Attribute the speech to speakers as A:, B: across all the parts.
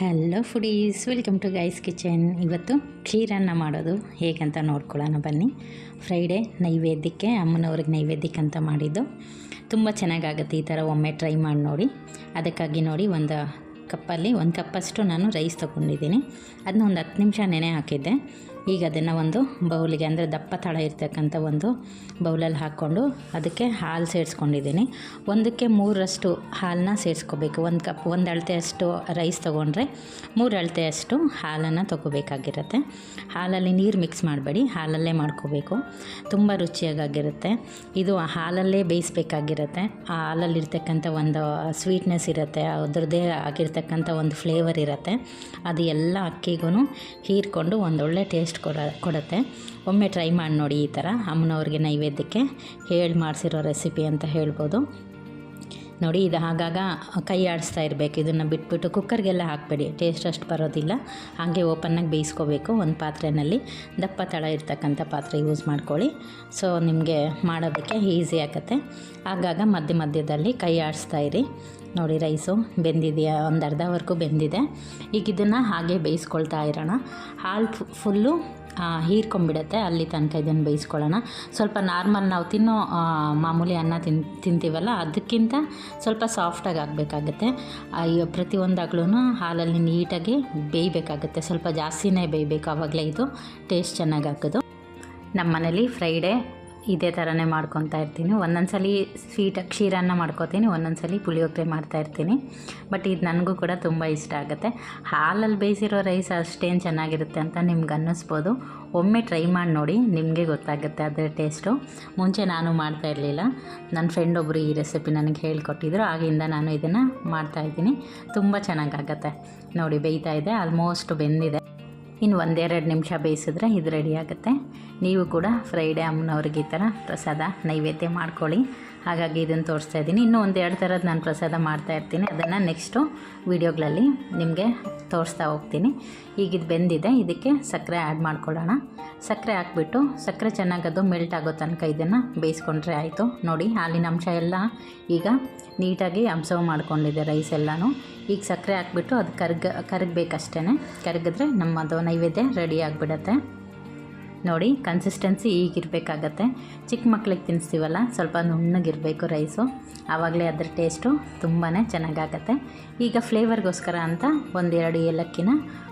A: Hello foodies welcome to guys kitchen ಇವತ್ತು ಕ್ಷೀರನ್ನ ಮಾಡೋದು ಹೇಗಂತ ನೋಡ್ಕೊಳ್ಳೋಣ ಬನ್ನಿ ಫ್ರೈಡೇ ನೈವೇದ್ಯಕ್ಕೆ ಅಮ್ಮನವ್ರಿಗೆ ನೈವೇದ್ಯಕ್ಕೆ ಅಂತ ಮಾಡಿದ್ದು ತುಂಬ ಚೆನ್ನಾಗಾಗುತ್ತೆ ಈ ಥರ ಒಮ್ಮೆ ಟ್ರೈ ಮಾಡಿ ನೋಡಿ ಅದಕ್ಕಾಗಿ ನೋಡಿ ಒಂದು ಕಪ್ಪಲ್ಲಿ ಒಂದು ಕಪ್ಪಷ್ಟು ನಾನು ರೈಸ್ ತೊಗೊಂಡಿದ್ದೀನಿ ಅದನ್ನ ಒಂದು ಹತ್ತು ನಿಮಿಷ ನೆನೆ ಹಾಕಿದ್ದೆ ಈಗ ಅದನ್ನು ಒಂದು ಬೌಲಿಗೆ ಅಂದರೆ ದಪ್ಪ ತಳ ಇರ್ತಕ್ಕಂಥ ಒಂದು ಬೌಲಲ್ಲಿ ಹಾಕ್ಕೊಂಡು ಅದಕ್ಕೆ ಹಾಲು ಸೇರಿಸ್ಕೊಂಡಿದ್ದೀನಿ. ಒಂದಕ್ಕೆ ಮೂರಷ್ಟು ಹಾಲನ್ನ ಸೇರಿಸ್ಕೋಬೇಕು. ಒಂದು ಕಪ್, ಒಂದು ಅಳತೆಯಷ್ಟು ರೈಸ್ ತೊಗೊಂಡ್ರೆ ಮೂರು ಅಳತೆಯಷ್ಟು ಹಾಲನ್ನು ತೊಗೋಬೇಕಾಗಿರುತ್ತೆ. ಹಾಲಲ್ಲಿ ನೀರು ಮಿಕ್ಸ್ ಮಾಡಬೇಡಿ. ಹಾಲಲ್ಲೇ ಮಾಡ್ಕೋಬೇಕು. ತುಂಬ ರುಚಿಯಾಗಿರುತ್ತೆ ಇದು ಹಾಲಲ್ಲೇ ಬೇಯಿಸ್ಬೇಕಾಗಿರುತ್ತೆ. ಆ ಹಾಲಲ್ಲಿರ್ತಕ್ಕಂಥ ಒಂದು ಸ್ವೀಟ್ನೆಸ್ ಇರುತ್ತೆ. ಅದರದ್ದೇ ಆಗಿರ್ತಕ್ಕಂಥ ಒಂದು ಫ್ಲೇವರ್ ಇರುತ್ತೆ. ಅದು ಎಲ್ಲ ಅಕ್ಕಿಗೂ ಹೀರ್ಕೊಂಡು ಒಂದೊಳ್ಳೆ ಟೇಸ್ಟ್ ಕೊಡ, ಕೊಡುತ್ತೆ. ಒಮ್ಮೆ ಟ್ರೈ ಮಾಡಿ ನೋಡಿ ಈ ಥರ ಅಮ್ಮನವ್ರಿಗೆ ನೈವೇದ್ಯಕ್ಕೆ ಹೇಳಿ ಮಾಡಿಸಿರೋ ರೆಸಿಪಿ ಅಂತ ಹೇಳ್ಬೋದು. ನೋಡಿ ಇದು ಆಗಾಗ ಕೈ ಆಡಿಸ್ತಾ ಇರಬೇಕು. ಇದನ್ನು ಬಿಟ್ಬಿಟ್ಟು ಕುಕ್ಕರ್ಗೆಲ್ಲ ಹಾಕಬೇಡಿ. ಟೇಸ್ಟ್ ಅಷ್ಟು ಬರೋದಿಲ್ಲ. ಹಾಗೆ ಓಪನ್ನಾಗಿ ಬೇಯಿಸ್ಕೋಬೇಕು. ಒಂದು ಪಾತ್ರೆಯಲ್ಲಿ ದಪ್ಪ ತಳ ಇರ್ತಕ್ಕಂಥ ಪಾತ್ರೆ ಯೂಸ್ ಮಾಡ್ಕೊಳ್ಳಿ. ಸೊ ನಿಮಗೆ ಮಾಡೋದಕ್ಕೆ ಈಸಿ ಆಗುತ್ತೆ. ಆಗಾಗ ಮಧ್ಯ ಮಧ್ಯದಲ್ಲಿ ಕೈ ಆಡಿಸ್ತಾ ಇರಿ. ನೋಡಿ ರೈಸು ಬೆಂದಿದೆಯಾ? ಒಂದು ಅರ್ಧವರೆಗೂ ಬೆಂದಿದೆ. ಈಗ ಇದನ್ನು ಹಾಗೆ ಬೇಯಿಸ್ಕೊಳ್ತಾ ಇರೋಣ. ಹಾಲು ಫುಲ್ಲು ಹೀರ್ಕೊಂಬಿಡುತ್ತೆ ಅಲ್ಲಿ ತನಕ ಇದನ್ನು ಬೇಯಿಸ್ಕೊಳ್ಳೋಣ. ಸ್ವಲ್ಪ ನಾರ್ಮಲ್ ನಾವು ತಿನ್ನೋ ಮಾಮೂಲಿ ಅನ್ನ ತಿನ್, ತಿಂತೀವಲ್ಲ, ಅದಕ್ಕಿಂತ ಸ್ವಲ್ಪ ಸಾಫ್ಟಾಗಿ ಆಗಬೇಕಾಗತ್ತೆ. ಪ್ರತಿಯೊಂದಾಗ್ಲೂ ಹಾಲಲ್ಲಿ ನೀಟಾಗಿ ಬೇಯಬೇಕಾಗುತ್ತೆ. ಸ್ವಲ್ಪ ಜಾಸ್ತಿನೇ ಬೇಯಬೇಕು ಆವಾಗಲೇ ಇದು. ಟೇಸ್ಟ್ ಚೆನ್ನಾಗಿ ಹಾಕೋದು. ನಮ್ಮ ಮನೇಲಿ ಫ್ರೈಡೇ ಇದೇ ಥರನೇ ಮಾಡ್ಕೊತಾ ಇರ್ತೀನಿ. ಒಂದೊಂದು ಸಲ ಸ್ವೀಟ್, ಕ್ಷೀರನ್ನ ಮಾಡ್ಕೋತೀನಿ ಒಂದೊಂದು ಸಲ ಪುಳಿಯೋಗರೆ ಮಾಡ್ತಾಯಿರ್ತೀನಿ ಬಟ್ ಇದು ನನಗೂ ಕೂಡ ತುಂಬ ಇಷ್ಟ ಆಗುತ್ತೆ. ಹಾಲಲ್ಲಿ ಬೇಯಿಸಿರೋ ರೈಸ್ ಅಷ್ಟೇನು ಚೆನ್ನಾಗಿರುತ್ತೆ ಅಂತ ನಿಮ್ಗೆ ಅನ್ನಿಸ್ಬೋದು. ಒಮ್ಮೆ ಟ್ರೈ ಮಾಡಿ ನೋಡಿ, ನಿಮಗೆ ಗೊತ್ತಾಗುತ್ತೆ ಅದರ ಟೇಸ್ಟು. ಮುಂಚೆ ನಾನು ಮಾಡ್ತಾ ಇರಲಿಲ್ಲ. ನನ್ನ ಫ್ರೆಂಡ್ ಒಬ್ಬರು ಈ ರೆಸಿಪಿ ನನಗೆ ಹೇಳಿಕೊಟ್ಟಿದ್ರು. ಆಗಿಂದ ನಾನು ಇದನ್ನು ಮಾಡ್ತಾಯಿದ್ದೀನಿ ತುಂಬ ಚೆನ್ನಾಗಾಗತ್ತೆ ನೋಡಿ, ಬೇಯ್ತಾ ಇದೆ. ಆಲ್ಮೋಸ್ಟ್ ಬೆಂದಿದೆ. ಇನ್ನು ಒಂದೆರಡು ನಿಮಿಷ ಬೇಯಿಸಿದ್ರೆ ಇದು ರೆಡಿ ಆಗುತ್ತೆ. ನೀವು ಕೂಡ ಫ್ರೈಡೇ ಅಮ್ಮನವ್ರಿಗೆ ಈ ಥರ ಪ್ರಸಾದ ನೈವೇದ್ಯ ಮಾಡ್ಕೊಳ್ಳಿ. ಹಾಗಾಗಿ ಇದನ್ನು ತೋರಿಸ್ತಾ ಇದ್ದೀನಿ. ಇನ್ನೂ ಒಂದು ಎರಡು ಥರದ್ದು ನಾನು ಪ್ರಸಾದ ಮಾಡ್ತಾ ಇರ್ತೀನಿ. ಅದನ್ನು ನೆಕ್ಸ್ಟು ವೀಡಿಯೋಗಳಲ್ಲಿ ನಿಮಗೆ ತೋರಿಸ್ತಾ ಹೋಗ್ತೀನಿ. ಈಗ ಇದು ಬೆಂದಿದೆ. ಇದಕ್ಕೆ ಸಕ್ಕರೆ ಆ್ಯಡ್ ಮಾಡ್ಕೊಳ್ಳೋಣ. ಸಕ್ಕರೆ ಹಾಕ್ಬಿಟ್ಟು, ಸಕ್ಕರೆ ಚೆನ್ನಾಗಿ ಅದು ಮೆಲ್ಟ್ ಆಗೋ ತನಕ ಇದನ್ನು ಬೇಯಿಸ್ಕೊಂಡ್ರೆ ಆಯಿತು. ನೋಡಿ, ಹಾಲಿನ ಅಂಶ ಎಲ್ಲ ಈಗ ನೀಟಾಗಿ ಅಬ್ಸರ್ವ್ ಮಾಡ್ಕೊಂಡಿದೆ ರೈಸ್ ಎಲ್ಲನೂ. ಈಗ ಸಕ್ಕರೆ ಹಾಕ್ಬಿಟ್ಟು ಅದು ಕರ್ಗ ಕರಗಬೇಕಷ್ಟೇ ಕರಗಿದ್ರೆ ನಮ್ಮದು ನೈವೇದ್ಯ ರೆಡಿ ಆಗಿಬಿಡತ್ತೆ. ನೋಡಿ ಕನ್ಸಿಸ್ಟೆನ್ಸಿ ಈಗಿರಬೇಕಾಗತ್ತೆ ಚಿಕ್ಕ ಮಕ್ಳಿಗೆ ತಿನ್ನಿಸ್ತೀವಲ್ಲ ಸ್ವಲ್ಪ ನುಣ್ಣಗಿರಬೇಕು ರೈಸು ಆವಾಗಲೇ ಅದರ ಟೇಸ್ಟು ತುಂಬಾ ಚೆನ್ನಾಗಾಗತ್ತೆ. ಈಗ ಫ್ಲೇವರ್ಗೋಸ್ಕರ ಅಂತ ಒಂದೆರಡು ಏಲಕ್ಕಿನ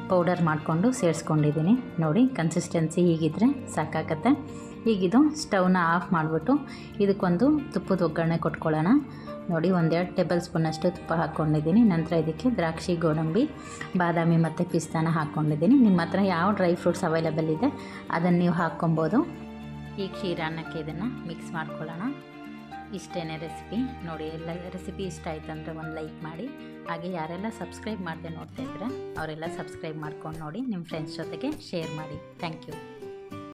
A: ಪೌಡರ್ ಮಾಡಿಕೊಂಡು ಸೇರಿಸ್ಕೊಂಡಿದ್ದೀನಿ ನೋಡಿ ಕನ್ಸಿಸ್ಟೆನ್ಸಿ ಹೀಗಿದ್ರೆ ಸಾಕಾಗತ್ತೆ. ಈಗಿದು ಸ್ಟವ್ನ ಆಫ್ ಮಾಡಿಬಿಟ್ಟು, ಇದಕ್ಕೊಂದು ತುಪ್ಪದ ಒಗ್ಗರಣೆ ಕೊಟ್ಕೊಳ್ಳೋಣ. ನೋಡಿ, ಒಂದೆರಡು ಟೇಬಲ್ ಸ್ಪೂನಷ್ಟು ತುಪ್ಪ ಹಾಕ್ಕೊಂಡಿದ್ದೀನಿ. ನಂತರ ಇದಕ್ಕೆ ದ್ರಾಕ್ಷಿ, ಗೋಡಂಬಿ, ಬಾದಾಮಿ ಮತ್ತು ಪಿಸ್ತಾನ ಹಾಕ್ಕೊಂಡಿದ್ದೀನಿ. ನಿಮ್ಮ ಹತ್ರ ಯಾವ ಡ್ರೈ ಫ್ರೂಟ್ಸ್ ಅವೈಲೇಬಲ್ ಇದೆ, ಅದನ್ನು ನೀವು ಹಾಕ್ಕೊಬೋದು. ಈ ಕ್ಷೀರಾನ್ನಕ್ಕೆ ಇದನ್ನು ಮಿಕ್ಸ್ ಮಾಡ್ಕೊಳ್ಳೋಣ. ಇಷ್ಟೇ ರೆಸಿಪಿ ನೋಡಿ, ಎಲ್ಲ ರೆಸಿಪಿ ಇಷ್ಟ ಆಯಿತು ಅಂದರೆ ಒಂದು ಲೈಕ್ ಮಾಡಿ. ಹಾಗೆ ಯಾರೆಲ್ಲ ಸಬ್ಸ್ಕ್ರೈಬ್ ಮಾಡಿದೆ ನೋಡ್ತಾ ಇದ್ರೆ, ಅವರೆಲ್ಲ ಸಬ್ಸ್ಕ್ರೈಬ್ ಮಾಡ್ಕೊಂಡು ನೋಡಿ, ನಿಮ್ಮ ಫ್ರೆಂಡ್ಸ್ ಜೊತೆಗೆ ಶೇರ್ ಮಾಡಿ. Thank you